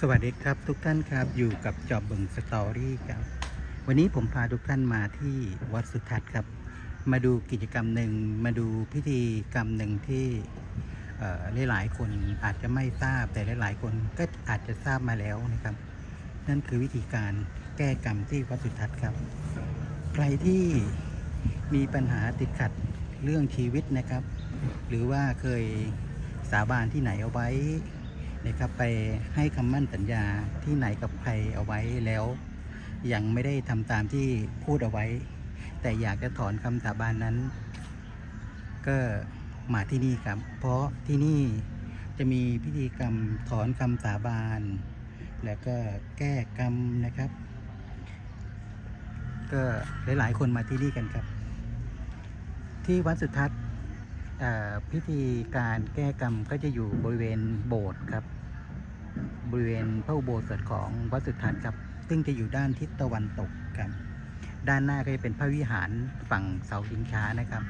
สวัสดีครับทุกท่านครับอยู่กับจอบบึงสตอรี่ครับ วันนี้ผมพาทุกท่านมาที่วัดสุทัศน์ครับ มาดูกิจกรรมหนึ่งมาดูพิธีกรรมหนึ่งที่เอ่อหลายๆคนอาจจะไม่ทราบแต่หลายๆ คนก็อาจจะทราบมาแล้วนะครับ นั่นคือวิธีการแก้กรรมที่วัดสุทัศน์ครับ ใครที่มีปัญหาติดขัดเรื่องชีวิตนะครับ หรือว่าเคยสาบานที่ไหนเอาไว้ นะครับไปให้คำมั่นสัญญาที่ไหนกับใครเอาไว้แล้ว ยังไม่ได้ทำตามที่พูดเอาไว้ แต่อยากจะถอนคำสาบานนั้น ก็มาที่นี่ครับ เพราะที่นี่จะมีพิธีกรรมถอนคำสาบาน แล้วก็แก้กรรมนะครับ ก็หลาย ๆ คนมาที่นี่กันครับ ที่วัดสุทัศน์พิธีการแก้กรรมก็จะอยู่บริเวณโบสถ์ครับ บริเวณพระอุโบสถของวัดสุทัศน์ครับ ซึ่งจะอยู่ด้านทิศตะวันตกครับ ด้านหน้าก็จะเป็นพระวิหารฝั่งเสาชิงช้านะครับ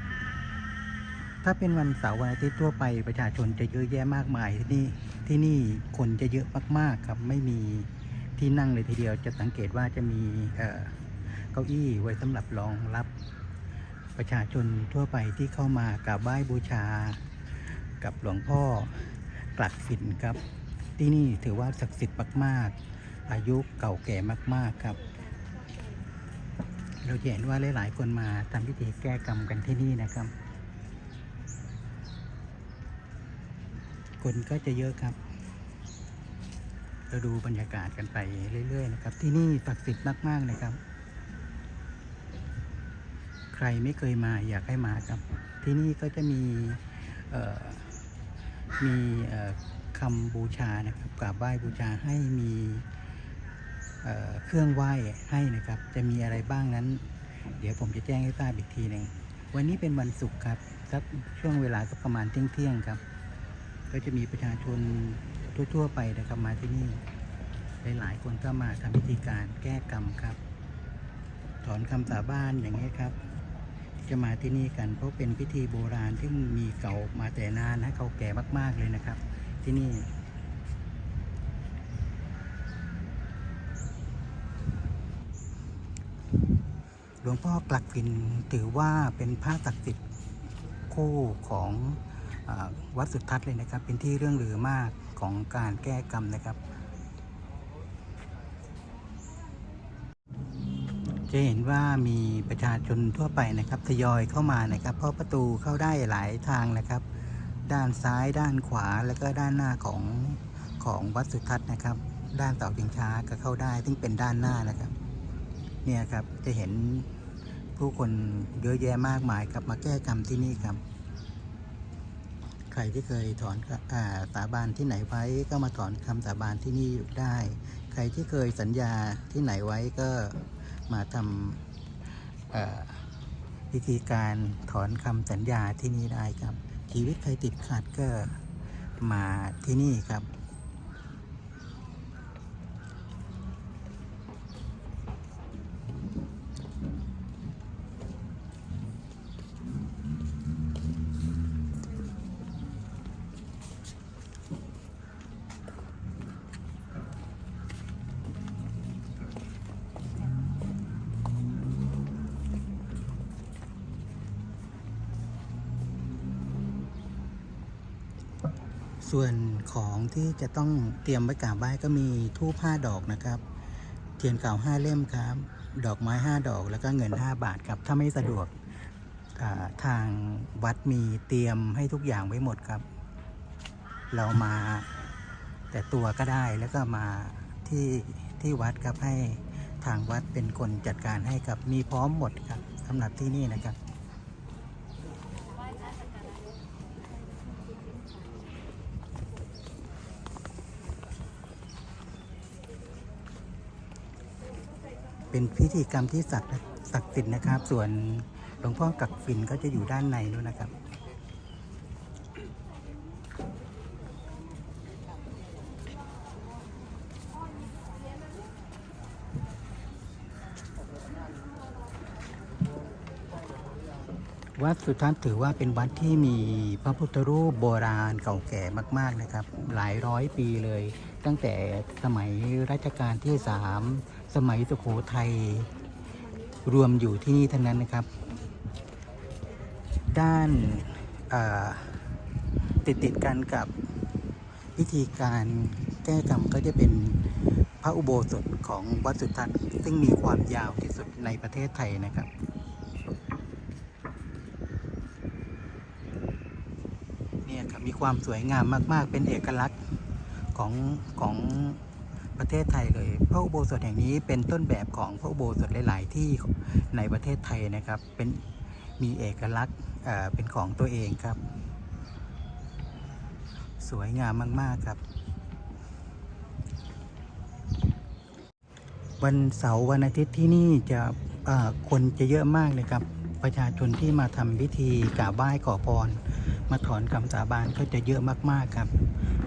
ถ้าเป็นวันเสาร์วันอาทิตย์ทั่วไปประชาชนจะเยอะแยะมากมายที่นี่ที่นี่คนจะเยอะมากๆครับ ไม่มีที่นั่งเลยทีเดียวจะสังเกตว่าจะมีเก้าอี้ไว้สำหรับรองรับประชาชนทั่วไปที่เข้ามากราบไหว้บูชา กับหลวงพ่อกลักฝิ่นครับ ที่นี่ถือว่าศักดิ์สิทธิ์มากๆ อายุเก่าแก่มากๆครับ เราเห็นว่าหลายๆคนมาทำพิธีแก้กรรมกันที่นี่นะครับ คนก็จะเยอะครับ เราดูบรรยากาศกันไปเรื่อย ๆ นะครับ ที่นี่ศักดิ์สิทธิ์มากๆเลยครับ ใครไม่เคยมาอยากให้มาครับ ที่นี่ก็จะมีมี คำบูชานะครับกราบไหว้บูชาให้มีเเครื่องไหว้ให้นะครับ จะมีอะไรบ้างนั้น เดี๋ยวผมจะแจ้งให้ทราบอีกทีหนึ่งวันนี้เป็นวันศุกร์ครับสักช่วงเวลาสักประมาณเที่ยงๆครับ ก็จะมีประชาชนทั่ว ๆ ไปนะครับมาที่นี่หลายๆคนก็มาทำพิธีการแก้กรรมครับ ถอนคำสาบานอย่างนี้ครับ จะมาที่นี่กันเพราะเป็นพิธีโบราณที่มีเก่ามาแต่นานนะเก่าแก่มาก ๆเลยนะครับ ที่นี่ หลวงพ่อกลักฟินถือว่าเป็นพระศักดิ์สิทธิ์คู่ของอวัดสุทัศน์เลยนะครับ เป็นที่เรื่องลือมากของการแก้กรรมนะครับ จะเห็นว่ามีประชาชนทั่วไปนะครับทยอยเข้ามานะครับ เพราะประตูเข้าได้หลายทางนะครับ ด้านซ้ายด้านขวาแล้วก็ด้านหน้าของของวัดสุทัศน์นะครับ ด้านเสาชิงช้าก็เข้าได้ ซึ่งเป็นด้านหน้านะครับ เนี่ยครับจะเห็นผู้คนเยอะแยะมากมายครับมาแก้กรรมที่นี่ครับ ใครที่เคยถอนอาสาบานที่ไหนไว้ก็มาถอนคำสาบานที่นี่ได้ ใครที่เคยสัญญาที่ไหนไว้ก็มาทำพิธีการถอนคำสัญญาที่นี่ได้ครับ ชีวิตใครติดขัดก็มาที่นี่ครับ ส่วนของที่จะต้องเตรียมไว้กราบไหว้ก็มีทูปห้าดอกนะครับ เทียนเก่าห้าเล่มครับ ดอกไม้ห้าดอกแล้วก็เงินห้าบาทครับ ถ้าไม่สะดวกทางวัดมีเตรียมให้ทุกอย่างไว้หมดครับ เรามาแต่ตัวก็ได้แล้วก็มาที่ที่วัดครับให้ทางวัดเป็นคนจัดการให้ครับมีพร้อมหมดครับสำหรับที่นี่นะครับ เป็นพิธีกรรมที่ศักดิ์ศักดิ์สิทธิ์นะครับ ส่วนหลวงพ่อกักฝินก็จะอยู่ด้านในนู้นนะครับ วัดสุทัศน์ถือว่าเป็นวัดที่มีพระพุทธรูปโบราณเก่าแก่มาก ๆนะครับ หลายร้อยปีเลย ตั้งแต่สมัยรัชกาลที่สาม สมัยสุโขทัยรวมอยู่ที่นี่ทั้งนั้นนะครับ ด้านติดติดกันกับวิธีการแก้กรรมก็จะเป็นพระอุโบสถของวัดสุทัศน์ซึ่งมีความยาวที่สุดในประเทศไทยนะครับเนี่ยครับมีความสวยงามมาก ๆ เป็นเอกลักษณ์ของของ ประเทศไทยเลย พระอุโบสถแห่งนี้เป็นต้นแบบของพระอุโบสถหลาย ๆ ที่ในประเทศไทยนะครับ เป็นมีเอกลักษณ์เป็นของตัวเองครับ สวยงามมาก ๆ ครับ วันเสาร์วันอาทิตย์ที่นี่จะคนจะเยอะมากเลยครับ ประชาชนที่มาทำพิธีกราบไหว้ขอพร มาถอนคำสาบานก็จะเยอะมาก ๆ ครับ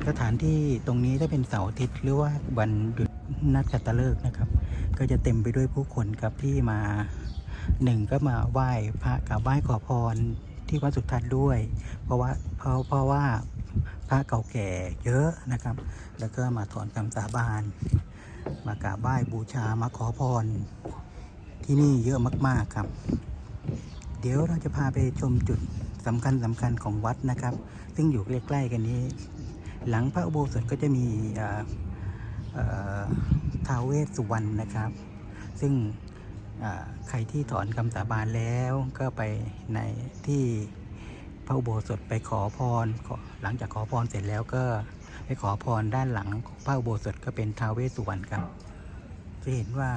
สถานที่ตรงนี้ถ้าเป็นเสาร์อาทิตย์หรือว่าวันหยุดนัดขัตฤกษ์นะครับ ก็จะเต็มไปด้วยผู้คนครับที่มาหนึ่งก็มาไหว้พระกราบไหว้ขอพรที่วัดสุทัศน์ด้วย เพราะว่าเพราะเพราะว่าพระเก่าแก่เยอะนะครับ แล้วก็มาถอนคำสาบาน มากราบไหว้บูชามาขอพร ที่นี่เยอะมาก ๆครับ เดี๋ยวเราจะพาไปชมจุดสำคัญสำคัญของวัดนะครับ ซึ่งอยู่ใกล้ๆกันนี้ หลังพระอุโบสถก็จะมีท้าวเวสสุวรรณนะครับ ซึ่งใครที่ถอนคำสาบานแล้วก็ไปในที่พระอุโบสถไปขอพร หลังจากขอพรเสร็จแล้วก็ไปขอพรด้านหลังพระอุโบสถก็เป็นท้าวเวสสุวรรณครับ จะเห็นว่า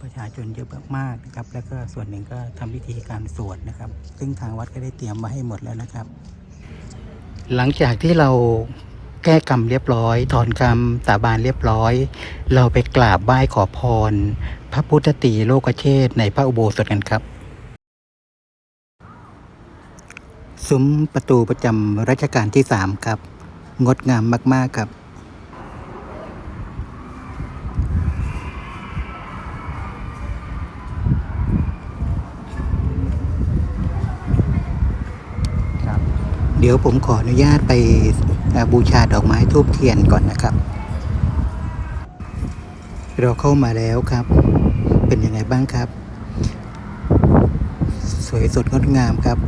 ประชาชนเยอะมากนะครับ แล้วก็ส่วนหนึ่งก็ทำพิธีการสวดนะครับ ซึ่งทางวัดก็ได้เตรียมมาให้หมดแล้วนะครับ หลังจากที่เราแก้กรรมเรียบร้อย ถอนกรรมสาบานเรียบร้อย เราไปกราบไหว้ขอพร พระพุทธตรีโลกเชษในพระอุโบสถกันครับ ซุ้มประตูประจำรัชกาลที่สามครับ งดงามมากๆครับ เดี๋ยวผมขออนุญาตไปบูชาดอกไม้ทูบเทียนก่อนนะครับ เราเข้ามาแล้วครับ เป็นยังไงบ้างครับ สวยสดงดงามครับ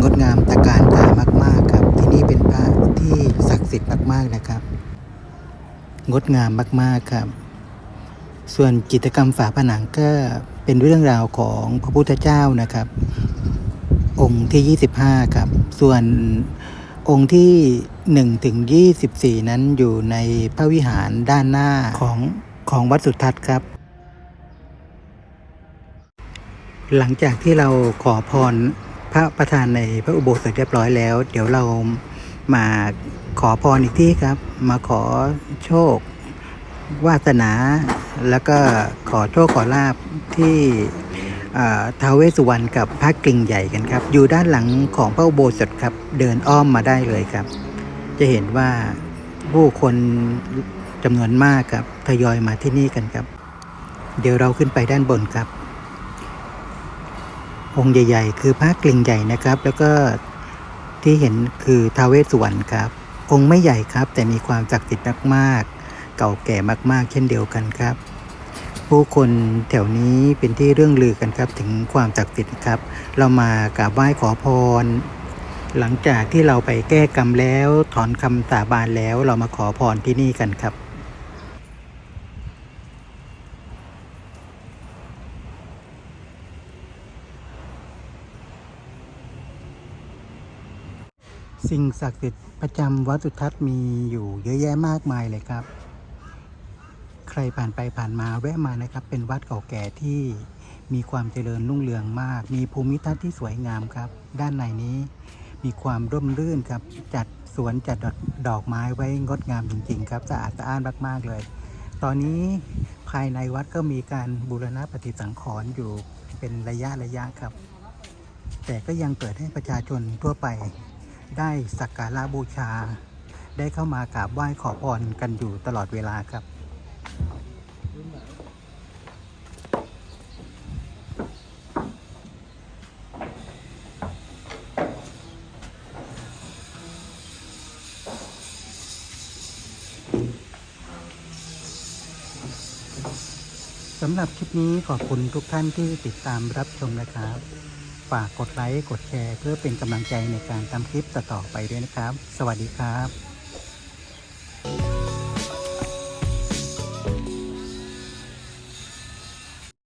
งดงามตะการตามาก ๆครับ ที่นี่เป็นพระที่ศักดิ์สิทธิ์มากๆนะครับ งดงามมาก ๆครับส่วนจิตรกรรมฝาผนังก็เป็นเรื่องราวของพระพุทธเจ้านะครับ องค์ที่ 25 ครับ ส่วนองค์ที่ 1 ถึง 24 นั้นอยู่ในพระวิหารด้านหน้าของของวัดสุทัศน์ครับ หลังจากที่เราขอพรพระประธานในพระอุโบสถเรียบร้อยแล้ว เดี๋ยวเรามาขอพรอีกที่ครับ มาขอโชควาสนา แล้วก็ขอโชคขอลาบที่ ท้าวเวสสุวรรณกับพระกริ่งใหญ่กันครับ อยู่ด้านหลังของพระอุโบสถครับเดินอ้อมมาได้เลยครับ จะเห็นว่าผู้คนจำนวนมากครับทยอยมาที่นี่กันครับ เดี๋ยวเราขึ้นไปด้านบนครับ องค์ใหญ่ ๆ คือพระกลิ่งใหญ่นะครับ แล้วก็ที่เห็นคือท้าวเวสสุวรรณครับ องค์ไม่ใหญ่ครับ แต่มีความศักดิ์สิทธิ์มากๆ เก่าแก่มากๆ เช่นเดียวกันครับ ผู้คนแถวนี้เป็นที่เรื่องลือกันครับถึงความศักดิ์สิทธิ์ครับ เรามากราบไหว้ขอพร หลังจากที่เราไปแก้กรรมแล้วถอนคำสาบานแล้วเรามาขอพรที่นี่กันครับสิ่งศักดิ์สิทธิ์ประจำวัดสุทัศน์มีอยู่เยอะแยะมากมายเลยครับ ใครผ่านไปผ่านมาแวะมานะครับ เป็นวัดเก่าแก่ที่มีความเจริญรุ่งเรืองมาก มีภูมิทัศน์ที่สวยงามครับ ด้านในนี้มีความร่มรื่นครับ จัดสวนจัดดอกดอกไม้ไว้งดงามจริง ๆ ครับ สะอาดสะอ้านมากๆเลย ตอนนี้ภายในวัดก็มีการบูรณะปฏิสังขรณ์อยู่เป็นระยะระยะครับ แต่ก็ยังเปิดให้ประชาชนทั่วไป ได้สักการะบูชา ได้เข้ามากราบไหว้ขอพรกันอยู่ตลอดเวลาครับ สำหรับคลิปนี้ขอบคุณทุกท่านที่ติดตามรับชมนะครับ ฝากกดไลค์ กดแชร์ เพื่อเป็นกำลังใจในการทำคลิปต่อๆไปด้วยนะครับ สวัสดีครับ